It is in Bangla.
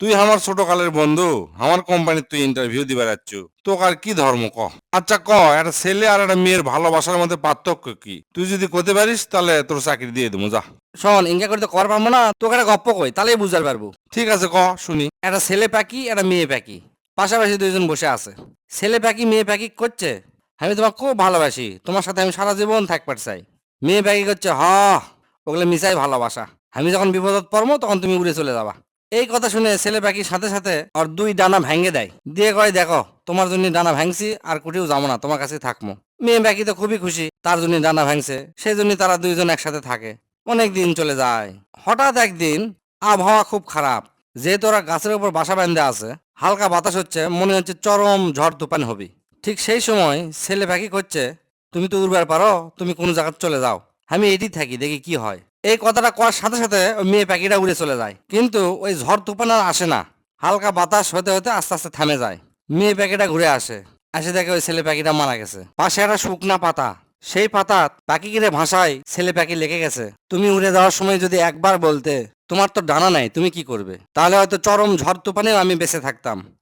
তুই আমার ছোট কালের বন্ধু আমার কোম্পানির তুই ইন্টারভিউ দিবার যাচ্ছ তোকে আর কি ধর্ম ক? আচ্ছা ক একটা ছেলে আর একটা মেয়ের ভালোবাসার মধ্যে পার্থক্য কি? তুই যদি করতে পারিস তাহলে তোর চাকরি দিয়ে দেবো যা। শোন ইনকা করে তো কর পারব না তোকে একটা গপ্প কই তাহলেই বুঝতে পারব। ঠিক আছে ক শুনি। একটা ছেলে পাখি একটা মেয়ে পাখি। পাশাপাশি দুইজন বসে আছে। ছেলে পাখি মেয়ে পাখি করছে? আমি তোমাকে খুব ভালোবাসি তোমার সাথে আমি সারা জীবন থাকবার চাই। মেয়ে পাখি করছে হ ওগুলো মিশাই ভালোবাসা। আমি যখন বিপদত পড়ব তখন তুমি উড়ে চলে যাবা। এই কথা শুনে ছেলে পাখি সাথে সাথে ওর দুই ডানা ভেঙে দেয়। দিয়ে কয়, দেখো, তোমার জন্য ডানা ভাঙছি, আর কুটিও যাব না, তোমার কাছে থাকব মেয়ে পাখি তো খুবই খুশি, তার জন্য ডানা ভাঙছে, সেই জন্য তারা দুইজন একসাথে থাকে। অনেক দিন চলে যায়। হঠাৎ একদিন আবহাওয়া খুব খারাপ, যেহেতু ওরা গাছের উপর বাসা বেঁধে আছে, হালকা বাতাস হচ্ছে, মনে হচ্ছে চরম ঝড় তুফান হবে। ঠিক সেই সময় ছেলে পাখি করছে তুমি তো উড়বার পারো, তুমি কোনো জায়গায় চলে যাও। আমি এটি থাকি, দেখি কি হয়। এই কথাটা করার সাথে সাথে মেয়ে পাখিটা উড়ে চলে যায়। কিন্তু ওই ঝড় তুফান আর আসে না। হালকা বাতাস হতে হতে আস্তে আস্তে থামে যায়। মেয়ে পাখিটা ঘুরে আসে। আসে দেখে ওই ছেলে পাখিটা মারা গেছে। পাশে একটা শুকনা পাতা। সেই পাতা পাখি কিরে ভাষায় ছেলে পাখি লেগে গেছে। তুমি উড়ে যাওয়ার সময় যদি একবার বলতে, তোমার তো ডানা নাই, তুমি কি করবে? তাহলে হয়তো চরম ঝড় তুফানেও আমি বেঁচে থাকতাম।